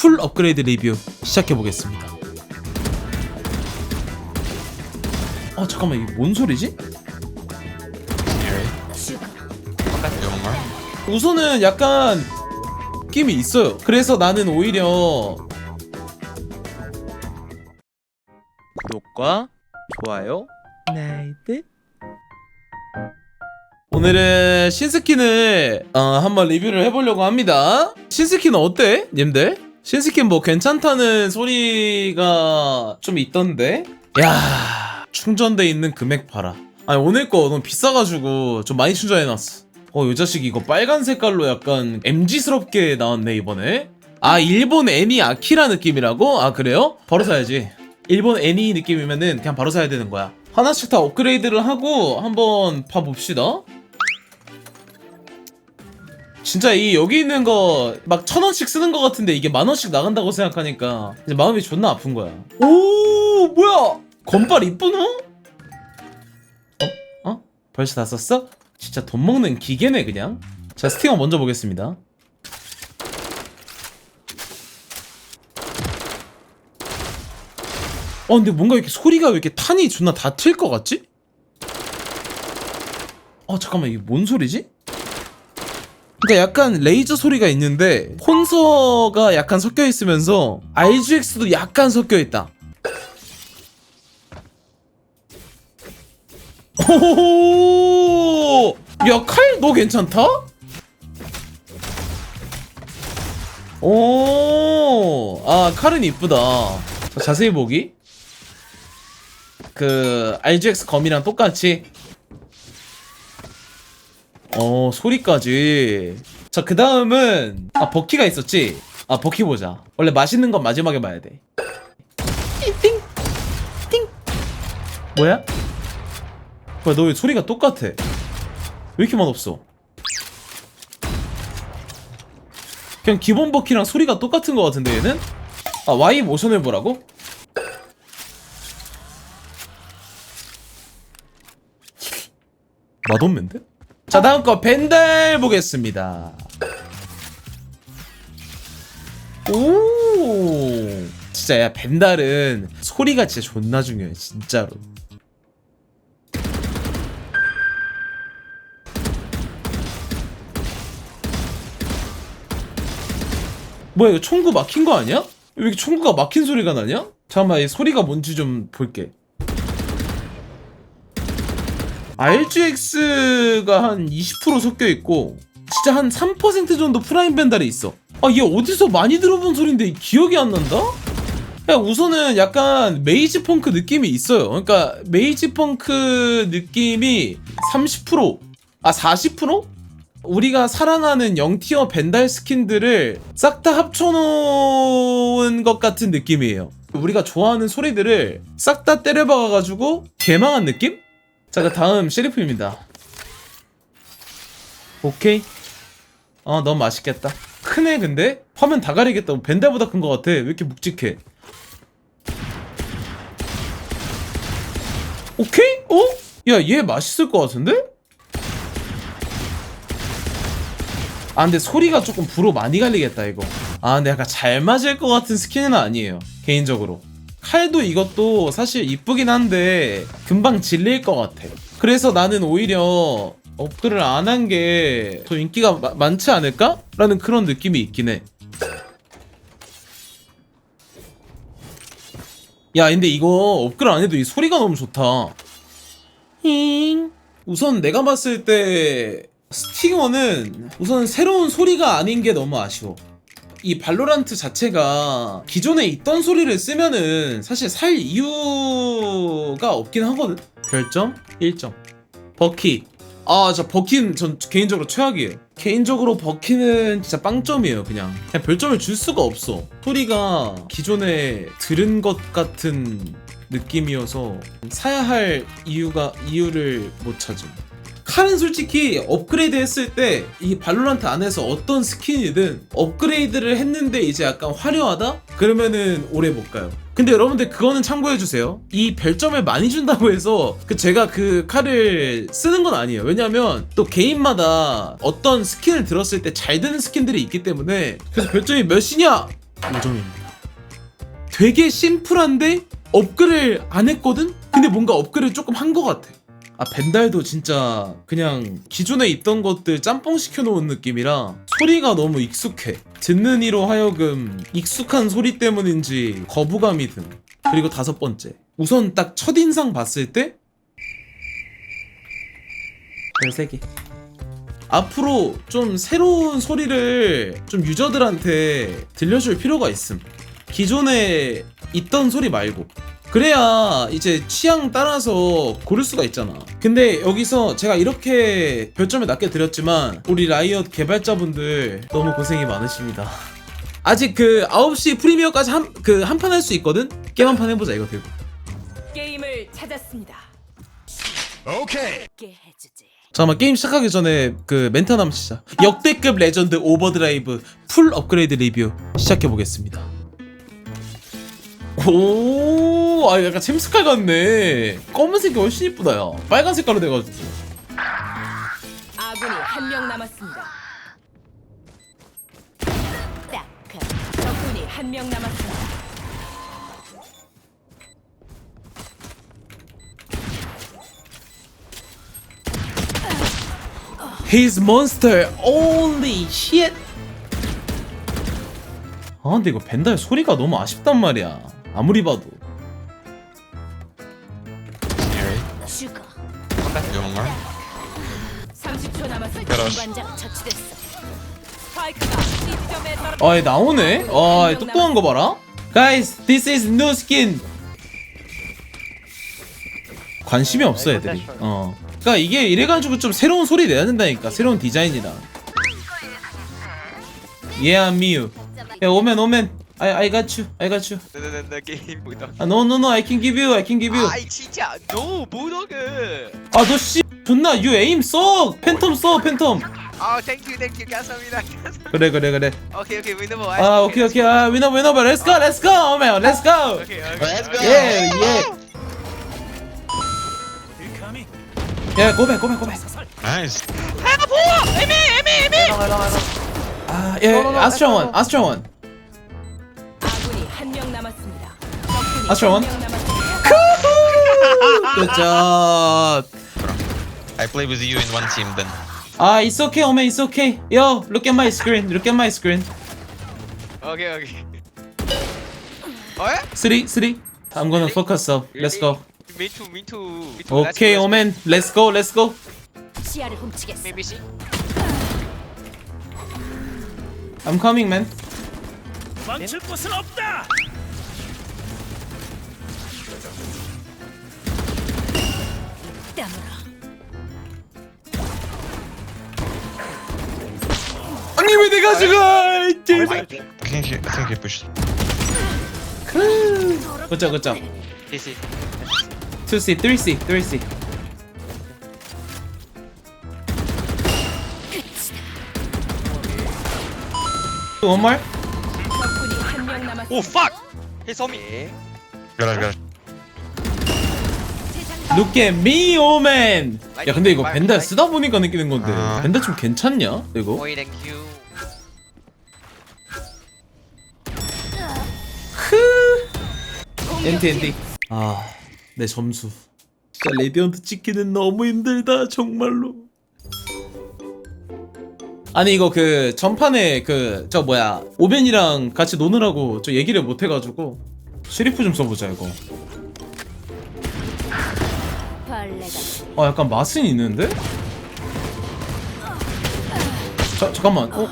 풀 업그레이드 리뷰 시작해 보겠습니다. 어 잠깐만 이게 뭔 소리지? 우선은 약간 느낌이 있어요. 그래서 나는 오히려 구독과 좋아요, 나이트. 오늘은 신스킨을 어, 한번 리뷰를 해보려고 합니다. 신스킨 어때, 님들? 신스킨 뭐 괜찮다는 소리가 좀 있던데. 야, 충전돼 있는 금액 봐라. 아니 오늘 거 너무 비싸가지고 좀 많이 충전해놨어. 어, 이 자식 이거 빨간 색깔로 약간 MG스럽게 나왔네, 이번에. 아, 일본 애니 아키라 느낌이라고? 아, 그래요? 바로 사야지. 일본 애니 느낌이면은 그냥 바로 사야 되는 거야. 하나씩 다 업그레이드를 하고 한번 봐봅시다. 진짜 이 여기 있는 거 막 천 원씩 쓰는 거 같은데 이게 만 원씩 나간다고 생각하니까 이제 마음이 존나 아픈 거야. 오, 뭐야? 건발 이쁘노? 어? 어? 벌써 다 썼어? 진짜 돈 먹는 기계네 그냥 자 스티커 먼저 보겠습니다 어 근데 뭔가 이렇게 소리가 왜 이렇게 탄이 존나 다틀것 같지? 어 잠깐만 이게 뭔 소리지? 그러니까 약간 레이저 소리가 있는데 콘서가 약간 섞여 있으면서 RGX도 약간 섞여 있다 오! 야, 칼 너 괜찮다? 오, 아, 칼은 이쁘다. 자, 자세히 보기. 그, RGX 검이랑 똑같이. 어, 소리까지. 자, 그 다음은, 아, 버키가 있었지? 아, 버키 보자. 원래 맛있는 건 마지막에 봐야 돼. 띵! 띵! 뭐야? 뭐야 너 왜 소리가 똑같아 왜 이렇게 맛없어 그냥 기본 버키랑 소리가 똑같은 것 같은데 얘는? 아 Y 모션 해보라고? 맛없는데? 자 다음 거 벤달 보겠습니다 오 진짜 야 벤달은 소리가 진짜 존나 중요해 진짜로 뭐야 이거 총구 막힌 거 아니야? 왜 이렇게 총구가 막힌 소리가 나냐? 잠깐만 이 소리가 뭔지 좀 볼게 RGX가 한 20% 섞여 있고 진짜 한 3% 정도 프라임 벤달이 있어 아 얘 어디서 많이 들어본 소린데 기억이 안 난다? 야 우선은 약간 메이지 펑크 느낌이 있어요 그러니까 메이지 펑크 느낌이 30%아 40%? 우리가 사랑하는 0티어 벤달 스킨들을 싹 다 합쳐놓은 것 같은 느낌이에요. 우리가 좋아하는 소리들을 싹 다 때려박아가지고 개망한 느낌? 자, 그 다음 시리프입니다. 오케이. 어, 너무 맛있겠다. 크네, 근데? 화면 다 가리겠다. 벤달보다 큰 것 같아. 왜 이렇게 묵직해? 오케이? 어? 야, 얘 맛있을 것 같은데? 아 근데 소리가 조금 불어 많이 갈리겠다 이거 아 근데 약간 잘 맞을 것 같은 스킨은 아니에요 개인적으로 칼도 이것도 사실 이쁘긴 한데 금방 질릴 것 같아 그래서 나는 오히려 업글을 안 한 게 더 인기가 마- 많지 않을까? 라는 그런 느낌이 있긴 해 야, 근데 이거 업글 안 해도 이 소리가 너무 좋다. 힝. 우선 내가 봤을 때 스팅어는 우선 새로운 소리가 아닌 게 너무 아쉬워. 이 발로란트 자체가 기존에 있던 소리를 쓰면은 사실 살 이유가 없긴 하거든. 별점 1점. 버키. 아, 저 버키는 전 개인적으로 최악이에요. 개인적으로 버키는 진짜 빵점이에요, 그냥. 그냥 별점을 줄 수가 없어. 소리가 기존에 들은 것 같은 느낌이어서 사야 할 이유가 이유를 못 찾음. 칼은 솔직히 업그레이드 했을 때 이 발로란트 안에서 어떤 스킨이든 업그레이드를 했는데 이제 약간 화려하다? 그러면은 오래 못 가요. 근데 여러분들 그거는 참고해 주세요. 이 별점을 많이 준다고 해서 그 제가 그 칼을 쓰는 건 아니에요. 왜냐면 또 개인마다 어떤 스킨을 들었을 때 잘 드는 스킨들이 있기 때문에 그래서 별점이 몇이냐? 5점입니다. 되게 심플한데 업글을 안 했거든? 근데 뭔가 업글을 조금 한 것 같아. 아 벤달도 진짜 그냥 기존에 있던 것들 짬뽕 시켜놓은 느낌이라 소리가 너무 익숙해. 듣는 이로 하여금 익숙한 소리 때문인지 거부감이 든. 그리고 다섯 번째. 우선 딱 첫인상 봤을 때 별세 개. 앞으로 좀 새로운 소리를 좀 유저들한테 들려줄 필요가 있음. 기존에 있던 소리 말고. 그래야 이제 취향 따라서 고를 수가 있잖아. 근데 여기서 제가 이렇게 별점을 낮게 드렸지만 우리 라이엇 개발자분들 너무 고생이 많으십니다. 아직 그 9시 프리미어까지 한 그 한 판 할 수 있거든. 게임 한 판 해보자 이거 들고. 게임을 찾았습니다. 오케이. 게 해주지. 잠깐만 게임 시작하기 전에 그 멘트 하나 치자 역대급 레전드 오버드라이브 풀 업그레이드 리뷰 시작해 보겠습니다 오, 아 약간 챔스칼 같네 검은색이 훨씬 이쁘다 야 빨간 색깔로 돼가지고 아군이 한 명 남았습니다. 딱. 적군이 한 명 남았습니다. He's monster holy shit 아 근데 이거 벤달 소리가 너무 아쉽단 말이야 아무리 봐도 아, 얘 나오네. 아, 얘 똑똑한 거 봐라. Guys, this is new skin. 관심이 없어 애들이. 어. 그러니까 이게 이래가지고 좀 새로운 소리 내야 된다니까. 새로운 디자인이다. Yeah, Miu. 야, 오면 오면. I I got you. I got you. the, the, the game bulldog. 아, no no no. I can give you. I can give you. 아이 진짜 no bulldog. 아, 너 씨. 존나 you aim 써. 팬텀 써. 팬텀. 아 thank you thank you 감사합니다. 그래 그래 그래. 오케이 오케이 위너버. 아, 오케이 오케이. 아, 위너 위너. Let's go. Let's go. 오면. Let's go. 오케이 오케이. Let's go. 예, 예. 야, 고백, 고백, 고백. Nice. 아, 예, 아스트라 원, 아스트라 원. 아군이 한 명 남았습니다. 적군이 아스트라 원. 한명 남았습니다. Job. I play with you in one team then. 아, it's okay, 오메, it's okay. Yo, look at my screen, look at my screen. 오케이 오케이. 어에? Three, three. I'm gonna focus up. Let's go. Me too me too. Me too. Okay, 오맨, let's go, let's go. 시야를 훔치겠어. Maybe C. I'm coming, man. 땀으로. 아니 왜 내가 죽어? 이 개새. I think he, I think he pushed. 굿자, 굿자. DC. 2C, 3C, 3C. One more. 적군이 한명 남았습니다. 오 fuck. He saw me. Garage, garage. Look at me, 오맨. 야, 근데 이거 벤달 쓰다 보니까 느끼는 건데. 아. 벤달 좀 괜찮냐? 이거? 오이 you. 엔티 엔티. 아내 점수. 진짜 레디언트 찍기는 너무 힘들다 정말로. 아니 이거 그 전판에 그 저 뭐야 오벤이랑 같이 노느라고 저 얘기를 못 해가지고. 쉐리프 좀 써보자 이거. 아 약간 맛은 있는데? 자 잠깐만. 어?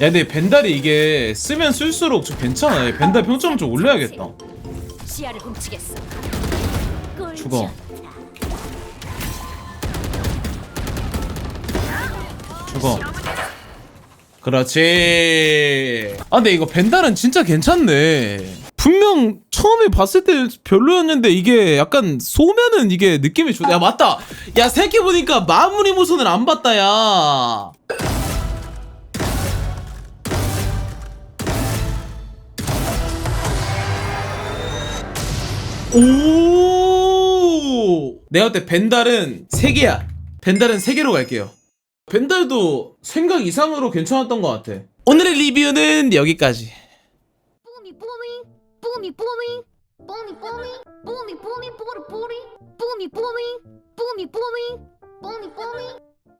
근데 벤달이 이게 쓰면 쓸수록 좀 괜찮아. 얘 벤달 평점을 좀 올려야겠다. 시야를 훔치겠어. 죽어. 죽어. 그렇지. 아 근데 이거 벤달은 진짜 괜찮네. 분명 처음에 봤을 때 별로였는데 이게 약간 소면은 이게 느낌이 좋야 맞다. 야 생각해보니까 마무리 모선을 안 봤다 야 오! 내가 볼때 벤달은 3개야. 벤달은 3개로 갈게요. 벤달도 생각 이상으로 괜찮았던 것 같아. 오늘의 리뷰는 여기까지. Boomy, boomy, boomy, boomy, boomy, boomy, boomy, boomy, booty, booty, boomy, boomy, boomy, boomy, boomy, boomy.